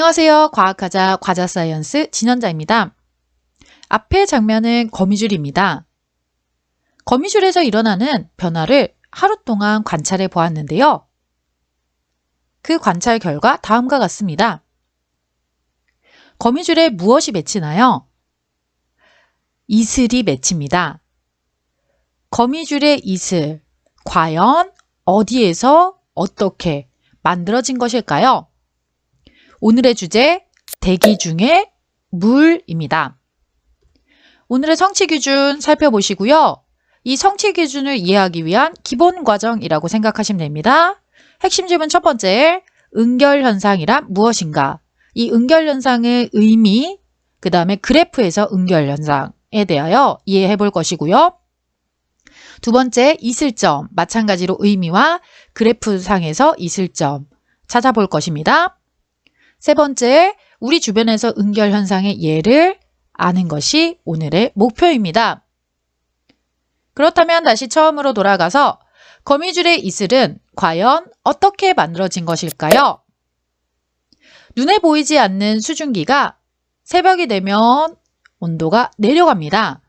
안녕하세요. 과학하자 과자 사이언스 진현자입니다. 앞의 장면은 거미줄입니다. 거미줄에서 일어나는 변화를 하루 동안 관찰해 보았는데요. 그 관찰 결과 다음과 같습니다. 거미줄에 무엇이 맺히나요? 이슬이 맺힙니다. 거미줄의 이슬, 과연 어디에서 어떻게 만들어진 것일까요? 오늘의 주제, 대기 중에 물입니다. 오늘의 성취 기준 살펴보시고요. 이 성취 기준을 이해하기 위한 기본 과정이라고 생각하시면 됩니다. 핵심 질문 첫 번째, 응결 현상이란 무엇인가? 이 응결 현상의 의미, 그 다음에 그래프에서 응결 현상에 대하여 이해해 볼 것이고요. 두 번째, 이슬점, 마찬가지로 의미와 그래프 상에서 이슬점 찾아볼 것입니다. 세 번째, 우리 주변에서 응결 현상의 예를 아는 것이 오늘의 목표입니다. 그렇다면 다시 처음으로 돌아가서 거미줄의 이슬은 과연 어떻게 만들어진 것일까요? 눈에 보이지 않는 수증기가 새벽이 되면 온도가 내려갑니다.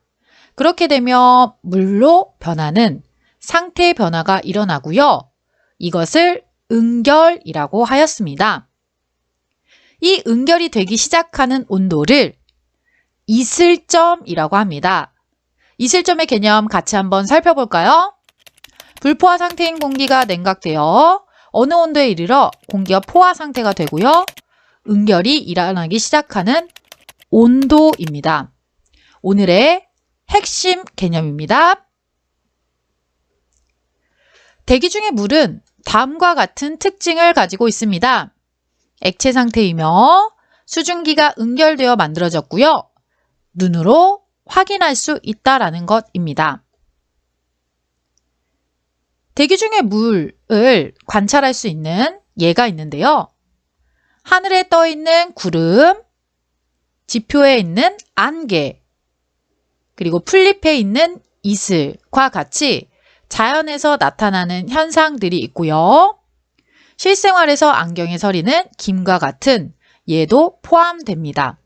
그렇게 되면 물로 변하는 상태 변화가 일어나고요. 이것을 응결이라고 하였습니다. 이 응결이 되기 시작하는 온도를 이슬점이라고 합니다. 이슬점의 개념 같이 한번 살펴볼까요? 불포화 상태인 공기가 냉각되어 어느 온도에 이르러 공기가 포화 상태가 되고요. 응결이 일어나기 시작하는 온도입니다. 오늘의 핵심 개념입니다. 대기 중의 물은 다음과 같은 특징을 가지고 있습니다. 액체 상태이며 수증기가 응결되어 만들어졌고요. 눈으로 확인할 수 있다라는 것입니다. 대기 중의 물을 관찰할 수 있는 예가 있는데요. 하늘에 떠 있는 구름, 지표에 있는 안개, 그리고 풀잎에 있는 이슬과 같이 자연에서 나타나는 현상들이 있고요. 실생활에서 안경에 서리는 김과 같은 예도 포함됩니다.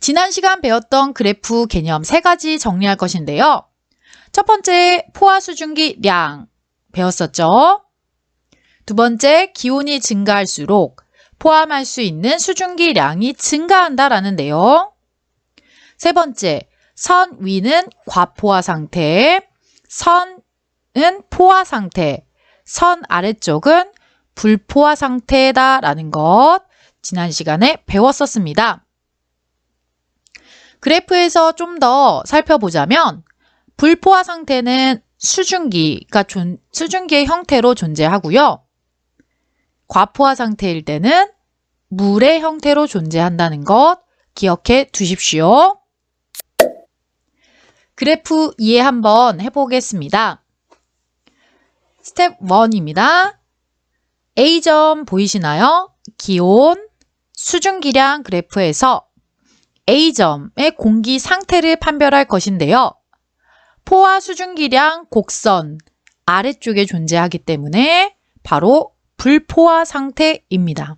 지난 시간 배웠던 그래프 개념 세 가지 정리할 것인데요. 첫 번째, 포화 수증기량 배웠었죠. 두 번째, 기온이 증가할수록 포함할 수 있는 수증기량이 증가한다라는 내용. 세 번째, 선 위는 과포화 상태, 선은 포화 상태, 선 아래쪽은 불포화 상태다라는 것 지난 시간에 배웠었습니다. 그래프에서 좀 더 살펴보자면 불포화 상태는 수증기가 존, 수증기의 형태로 존재하고요. 과포화 상태일 때는 물의 형태로 존재한다는 것 기억해 두십시오. 그래프 이해 한번 해보겠습니다. 스텝 1입니다. A점 보이시나요? 기온, 수증기량 그래프에서 A점의 공기 상태를 판별할 것인데요. 포화 수증기량 곡선 아래쪽에 존재하기 때문에 바로 불포화 상태입니다.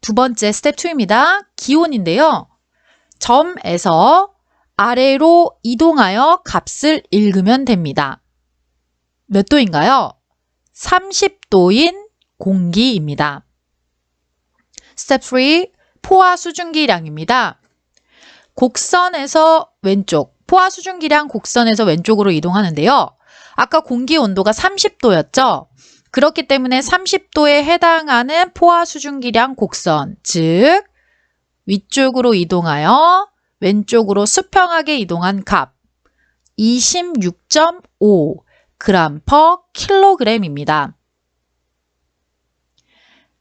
두 번째 스텝 2입니다. 기온인데요. 점에서 아래로 이동하여 값을 읽으면 됩니다. 몇 도인가요? 30도인 공기입니다. 스텝 3 포화 수증기량입니다. 곡선에서 왼쪽, 포화 수증기량 곡선에서 왼쪽으로 이동하는데요. 아까 공기 온도가 30도였죠? 그렇기 때문에 30도에 해당하는 포화 수증기량 곡선, 즉 위쪽으로 이동하여 왼쪽으로 수평하게 이동한 값 26.5 그램 퍼 킬로그램입니다.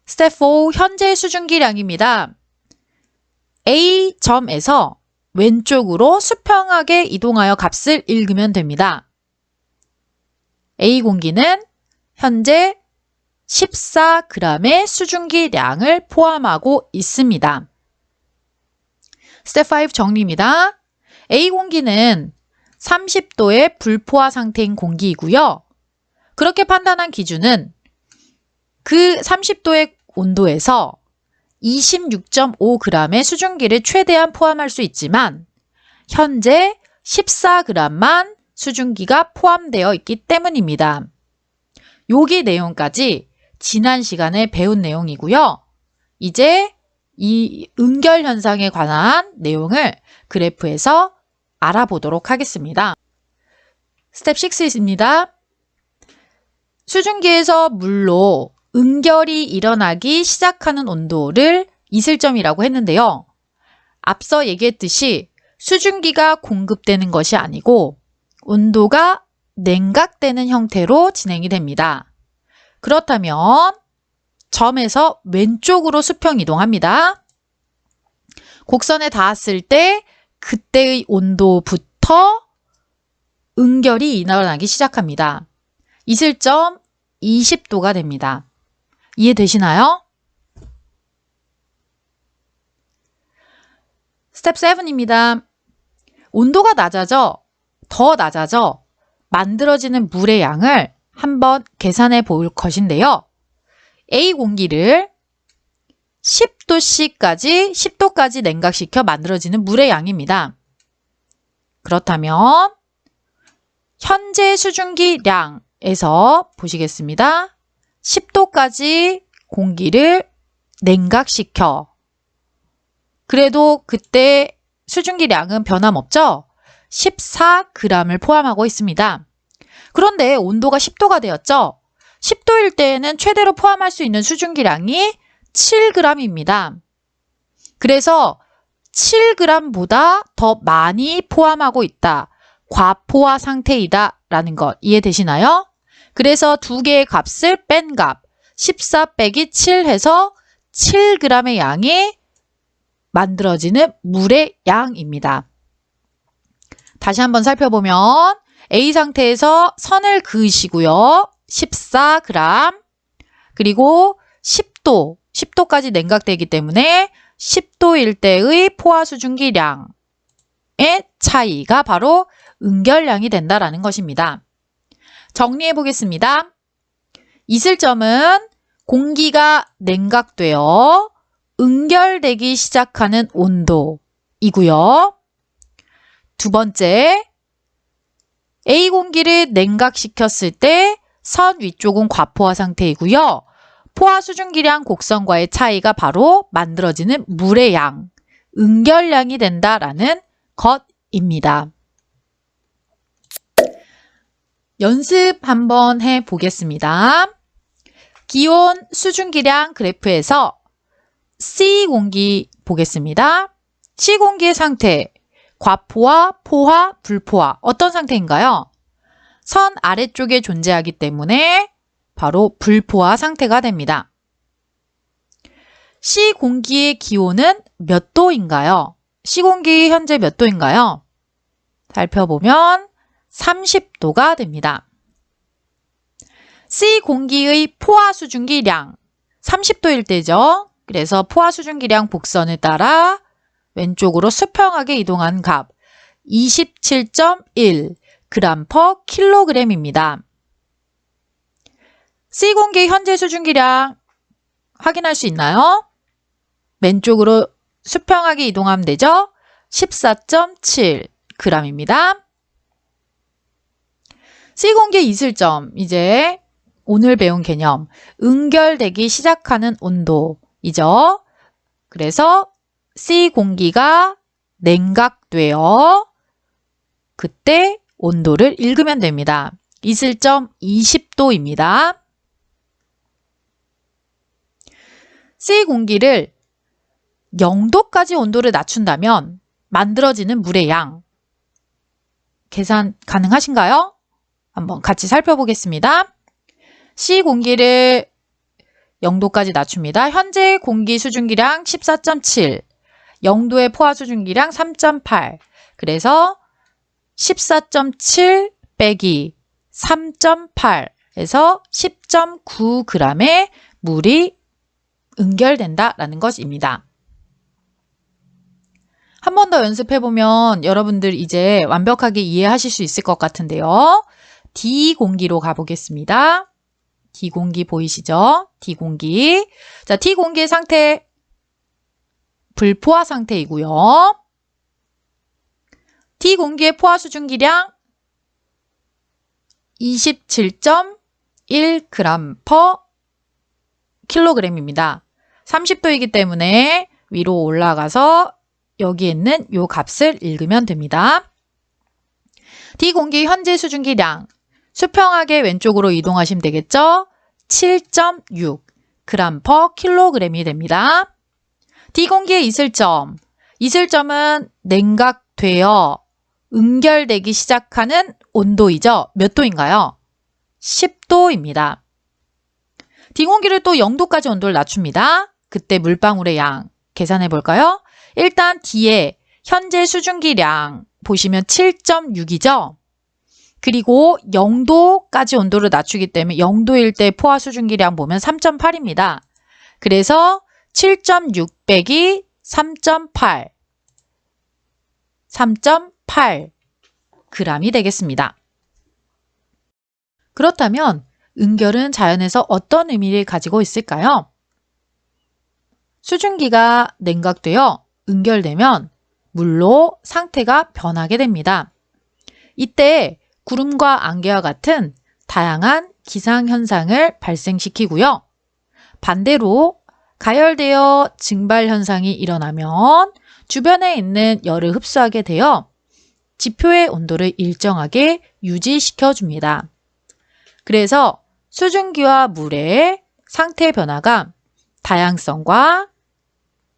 스텝 4 현재 수증기량입니다. A점에서 왼쪽으로 수평하게 이동하여 값을 읽으면 됩니다. A 공기는 현재 14g의 수증기량을 포함하고 있습니다. 스텝 5 정리입니다. A 공기는 30도의 불포화 상태인 공기이고요. 그렇게 판단한 기준은 그 30도의 온도에서 26.5g의 수증기를 최대한 포함할 수 있지만 현재 14g만 수증기가 포함되어 있기 때문입니다. 여기 내용까지 지난 시간에 배운 내용이고요. 이제 이 응결 현상에 관한 내용을 그래프에서 알아보도록 하겠습니다. 스텝 6입니다. 수증기에서 물로 응결이 일어나기 시작하는 온도를 이슬점이라고 했는데요. 앞서 얘기했듯이 수증기가 공급되는 것이 아니고 온도가 냉각되는 형태로 진행이 됩니다. 그렇다면 점에서 왼쪽으로 수평 이동합니다. 곡선에 닿았을 때 그때의 온도부터 응결이 일어나기 시작합니다. 이슬점 20도가 됩니다. 이해되시나요? 스텝 7입니다. 온도가 낮아져 더 낮아져 만들어지는 물의 양을 한번 계산해 볼 것인데요. A 공기를 10도씨까지 10도까지 냉각시켜 만들어지는 물의 양입니다. 그렇다면 현재 수증기량에서 보시겠습니다. 10도까지 공기를 냉각시켜 그래도 그때 수증기량은 변함없죠? 14g을 포함하고 있습니다. 그런데 온도가 10도가 되었죠? 10도일 때에는 최대로 포함할 수 있는 수증기량이 7g입니다. 그래서 7g보다 더 많이 포함하고 있다. 과포화 상태이다. 라는 것 이해되시나요? 그래서 두 개의 값을 뺀 값, 14 빼기 7 해서 7g의 양이 만들어지는 물의 양입니다. 다시 한번 살펴보면 A 상태에서 선을 그으시고요. 14g 그리고 10 도, 10도까지 냉각되기 때문에 10도일 때의 포화 수증기량의 차이가 바로 응결량이 된다라는 것입니다. 정리해 보겠습니다. 이슬점은 공기가 냉각되어 응결되기 시작하는 온도이고요. 두 번째, A 공기를 냉각시켰을 때 선 위쪽은 과포화 상태이고요. 포화 수증기량 곡선과의 차이가 바로 만들어지는 물의 양, 응결량이 된다라는 것입니다. 연습 한번 해 보겠습니다. 기온 수증기량 그래프에서 C 공기 보겠습니다. C 공기의 상태, 과포화, 포화, 불포화 어떤 상태인가요? 선 아래쪽에 존재하기 때문에 바로 불포화 상태가 됩니다. C 공기의 기온은 몇 도인가요? C 공기 현재 몇 도인가요? 살펴보면 30도가 됩니다. C 공기의 포화 수증기량 30도일 때죠. 그래서 포화 수증기량 복선을 따라 왼쪽으로 수평하게 이동한 값 27.1 g per 킬로그램입니다. C 공기 현재 수증기량 확인할 수 있나요? 왼쪽으로 수평하게 이동하면 되죠? 14.7 g입니다. C 공기 이슬점 이제 오늘 배운 개념 응결되기 시작하는 온도이죠. 그래서 C 공기가 냉각되어 그때 온도를 읽으면 됩니다. 이슬점 20도입니다. C 공기를 0도까지 온도를 낮춘다면 만들어지는 물의 양 계산 가능하신가요? 한번 같이 살펴보겠습니다. C 공기를 0도까지 낮춥니다. 현재 공기 수증기량 14.7, 0도의 포화 수증기량 3.8. 그래서 14.7 빼기 3.8에서 10.9g의 물이 응결된다라는 것입니다. 한 번 더 연습해보면 여러분들 이제 완벽하게 이해하실 수 있을 것 같은데요. D 공기로 가보겠습니다. D 공기 보이시죠? D 공기. 자, T 공기의 상태 불포화 상태이고요. T 공기의 포화 수증기량 27.1g per 킬로그램입니다. 30도이기 때문에 위로 올라가서 여기 있는 요 값을 읽으면 됩니다. D 공기 현재 수증기량 수평하게 왼쪽으로 이동하시면 되겠죠? 7.6 g 킬로그램이 됩니다. D 공기의 이슬점 이슬점은 냉각되어 응결되기 시작하는 온도이죠. 몇 도인가요? 10도입니다. 디공기를 또 0도까지 온도를 낮춥니다. 그때 물방울의 양 계산해 볼까요? 일단 D의 현재 수증기량 보시면 7.6이죠. 그리고 0도까지 온도를 낮추기 때문에 0도일 때 포화 수증기량 보면 3.8입니다. 그래서 7.6 빼기 3.8 3.8 g이 되겠습니다. 그렇다면 응결은 자연에서 어떤 의미를 가지고 있을까요? 수증기가 냉각되어 응결되면 물로 상태가 변하게 됩니다. 이때 구름과 안개와 같은 다양한 기상현상을 발생시키고요. 반대로 가열되어 증발 현상이 일어나면 주변에 있는 열을 흡수하게 되어 지표의 온도를 일정하게 유지시켜 줍니다. 그래서 수증기와 물의 상태 변화가 다양성과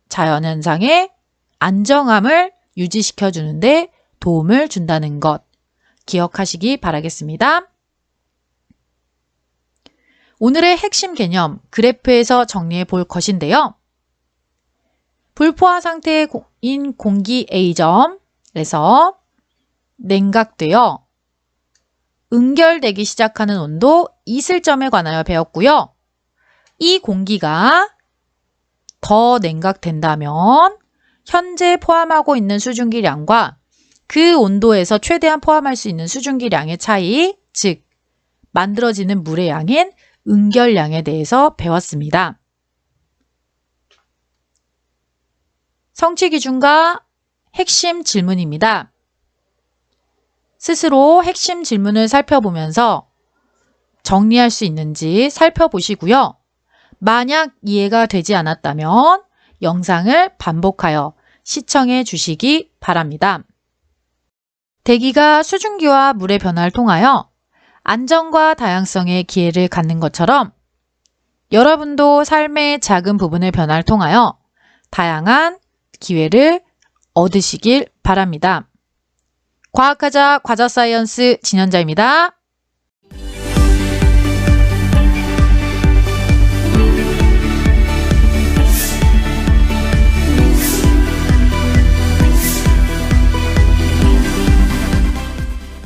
자연현상의 안정함을 유지시켜 주는데 도움을 준다는 것 기억하시기 바라겠습니다. 오늘의 핵심 개념 그래프에서 정리해 볼 것인데요. 불포화 상태인 공기 A점에서 냉각되어 응결되기 시작하는 온도 이슬점에 관하여 배웠고요. 이 공기가 더 냉각된다면 현재 포함하고 있는 수증기량과 그 온도에서 최대한 포함할 수 있는 수증기량의 차이, 즉 만들어지는 물의 양인 응결량에 대해서 배웠습니다. 성취 기준과 핵심 질문입니다. 스스로 핵심 질문을 살펴보면서 정리할 수 있는지 살펴보시고요. 만약 이해가 되지 않았다면 영상을 반복하여 시청해 주시기 바랍니다. 대기가 수증기와 물의 변화를 통하여 안정과 다양성의 기회를 갖는 것처럼 여러분도 삶의 작은 부분의 변화를 통하여 다양한 기회를 얻으시길 바랍니다. 과학하자 과자사이언스 진현자입니다.